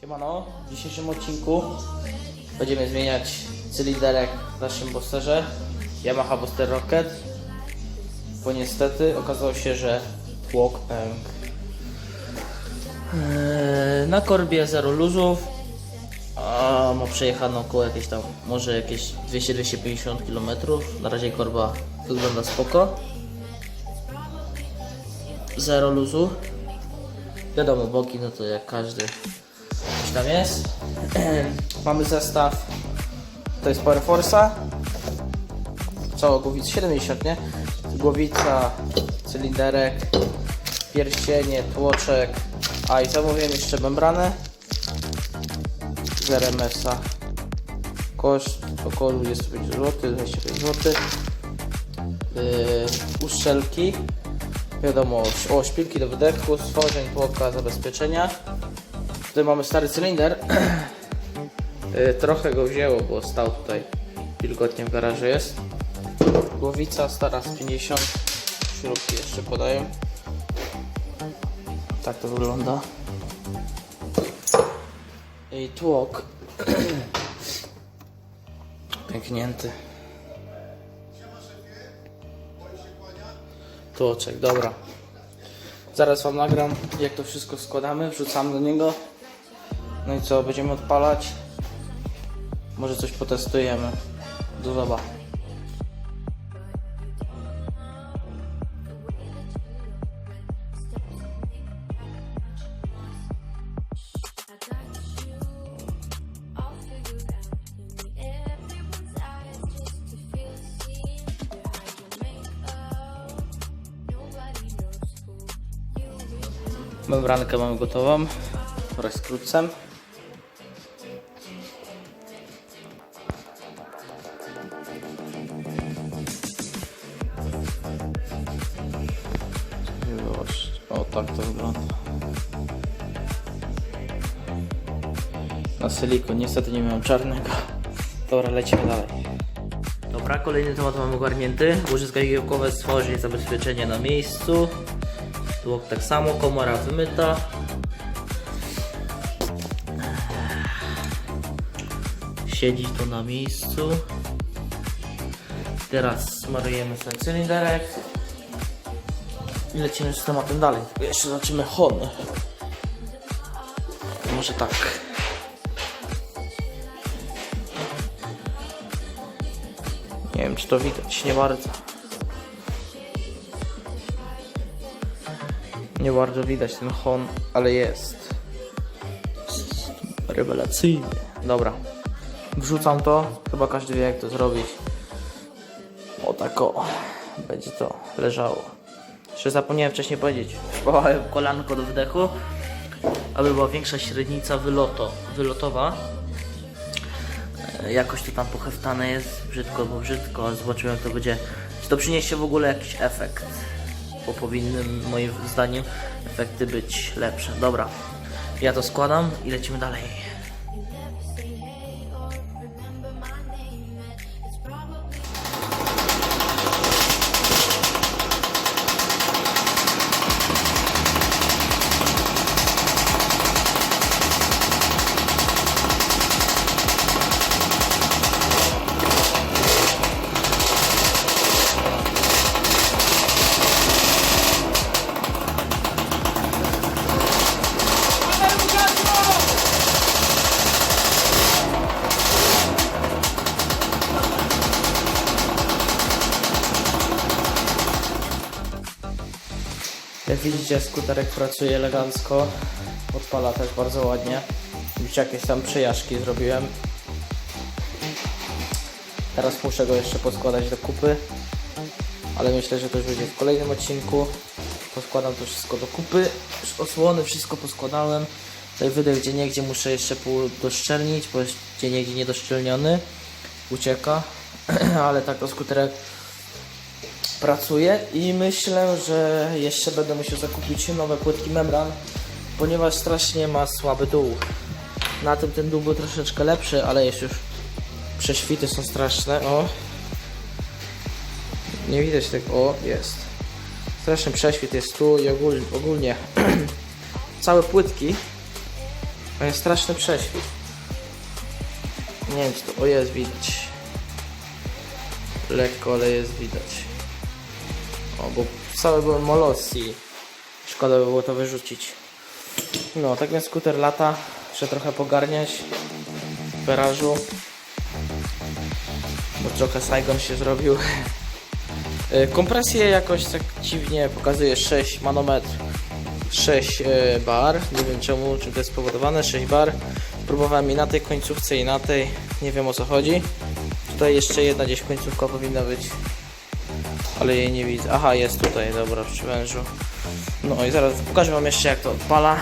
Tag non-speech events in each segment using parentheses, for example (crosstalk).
Siemano, w dzisiejszym odcinku będziemy zmieniać cylinderek w naszym Bosterze Yamaha Boster Rocket bo niestety okazało się, że tłok pękł. Eee, na korbie zero luzów a ma przejechane około jakieś tam może jakieś 200-250 km na razie korba wygląda spoko. Zero luzu. Wiadomo boki no to jak każdy Coś tam jest. (clears throat) Mamy zestaw. To jest Power Force'a. Cała głowica 70, nie? Głowica, cylinderek, pierścienie, tłoczek. A i zamówiłem jeszcze membranę z RMS-a. Koszt około 25 zł, 25 zł. Yy, uszczelki. Wiadomo, o szpilki do wydechu, stworzeń, tłoka, zabezpieczenia. Tutaj mamy stary cylinder. Y, (clears throat) Trochę go wzięło, bo stał tutaj wilgotnie w garażu jest. Głowica stara z 50. Śrubki jeszcze podają. Tak to wygląda. I tłok. (clears throat) Pęknięty. Tłoczek, dobra. Zaraz wam nagram jak to wszystko składamy, wrzucamy do niego. No i co, będziemy odpalać. Może coś potestujemy. Do zoba. Membrankę mamy gotową wraz z tak to wygląda. Na silikon, niestety nie miałem czarnego. Dobra, lecimy dalej. Dobra, kolejny temat mamy ogarnięty. Łożyska igiełkowe, stworzenie, zabezpieczenie na miejscu. Tłok tak samo, komora wymyta. Siedzi to na miejscu. Teraz smarujemy ten cylinderek. I lecimy z tematem dalej. Jeszcze zobaczymy hon. Może tak. Nie wiem czy to widać, nie bardzo. Nie bardzo widać ten hon, ale jest. Rewelacyjny. Dobra. Wrzucam to. Chyba każdy wie jak to zrobić. O tak o. Będzie to leżało. Jeszcze zapomniałem wcześniej powiedzieć. Wpałałem kolanko do wdechu, aby była większa średnica wyloto, wylotowa. E, Jakoś to tam pocheftane jest, brzydko bo brzydko, zobaczymy jak to będzie. Czy to przyniesie w ogóle jakiś efekt? Bo powinny moim zdaniem efekty być lepsze. Dobra, ja to składam i lecimy dalej. Jak widzicie, skuterek pracuje elegancko. Odpala też bardzo ładnie. Widzicie, jakieś tam przejażdżki zrobiłem. Teraz muszę go jeszcze poskładać do kupy. Ale myślę, że to już będzie w kolejnym odcinku. Poskładam to wszystko do kupy. Osłony, wszystko poskładałem. Tutaj wydech gdzie niegdzie muszę jeszcze doszczelnić, bo jest gdzie niegdzie niedoszczelniony. Ucieka. (clears throat) Ale tak to skuterek pracuję i myślę, że jeszcze będę musiał zakupić nowe płytki membran, ponieważ strasznie ma słaby dół. Na tym ten dół był troszeczkę lepszy, ale jest już prześwity są straszne. O. Nie widać tego. O, jest. Straszny prześwit jest tu i ogólnie, ogólnie (clears throat) całe płytki jest straszny prześwit. Nie wiem czy to... O jest widać. Lekko, ale jest widać. O, bo całe były molossi. Szkoda by było to wyrzucić. No, tak więc skuter lata. Muszę trochę pogarniać w garażu. Bo trochę Saigon się zrobił. Y, Kompresję jakoś tak dziwnie pokazuje 6 manometr 6 e, bar. Nie wiem czemu, czym to jest spowodowane. 6 bar. Próbowałem i na tej końcówce i na tej. Nie wiem o co chodzi. Tutaj jeszcze jedna gdzieś końcówka powinna być. Ale jej nie widzę. Aha, jest tutaj, dobra, przy wężu. No i zaraz pokażę wam jeszcze jak to odpala.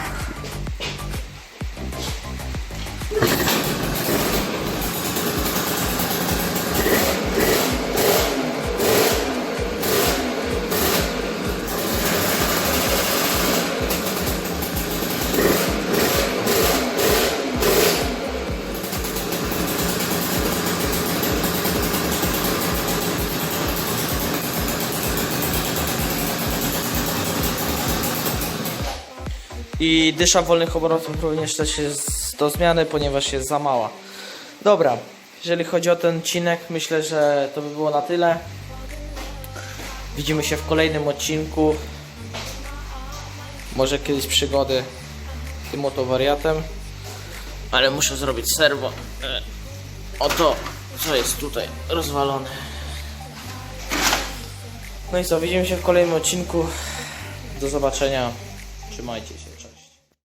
I dysza wolnych obrotów również też jest do zmiany, ponieważ jest za mała. Dobra, jeżeli chodzi o ten odcinek, myślę, że to by było na tyle. Widzimy się w kolejnym odcinku. Może kiedyś przygody z tym oto wariatem. Ale muszę zrobić serwo. E, Oto, co jest tutaj rozwalone. No i co, widzimy się w kolejnym odcinku. Do zobaczenia. Trzymajcie się.